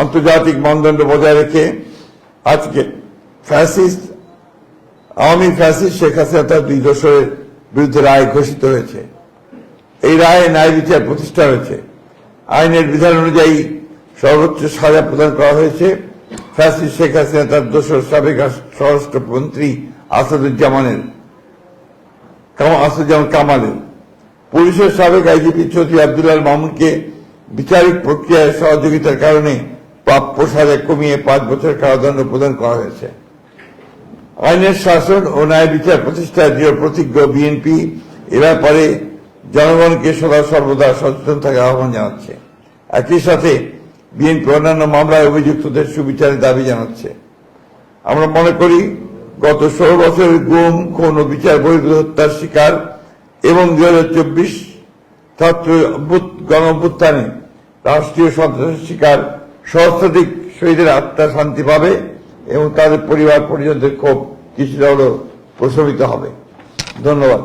আন্তর্জাতিক মানদণ্ড বজায় রেখে আজকে ফ্যাসিস্ট, আওয়ামী ফ্যাসিস্ট শেখ হাসিনা তার দুই দোষরের বিরুদ্ধে রায় ঘোষিত হয়েছে। এই রায়ে ন্যায় বিচার প্রতিষ্ঠা হয়েছে। আইনের বিধান অনুযায়ী সর্বোচ্চ সাজা প্রদান করা হয়েছে। ফ্যাসিস্ট শেখ হাসিনা তার দোষর সাবেক স্বরাষ্ট্রমন্ত্রী আসাদুজ্জামানের আসাদুজ্জামান কামালের। পুলিশের সাবেক আইজিপি চৌধুরী আব্দুল্লাহ মামুনকে বিচারিক প্রক্রিয়ায় সহযোগিতার কারণে প্রাপ্য সাজা কমিয়ে পাঁচ বছর কারাদণ্ড প্রদান করা হয়েছে। আইনের শাসন ও ন্যায় বিচার প্রতিষ্ঠায় দৃঢ় প্রতিজ্ঞ বিএনপি এ ব্যাপারে জনগণকে সদা সর্বদা সচেতন থাকার আহ্বান জানাচ্ছে। একই সাথে বিএনপি অন্যান্য মামলায় অভিযুক্তদের সুবিচারের দাবি জানাচ্ছে। আমরা মনে করি, গত ষোলো বছরের গুম, খুন ও বিচার বহির্ভূত হত্যার শিকার এবং দুই হাজার চব্বিশ ছাত্র গণ অভ্যুত্থানে রাষ্ট্রীয় সন্ত্রাসের শিকার সহস্রাধিক শহীদের আত্মা শান্তি পাবে এবং তাদের পরিবার, পরিজনদের ক্ষোভ কিছুটা হলেও প্রশমিত হবে। ধন্যবাদ।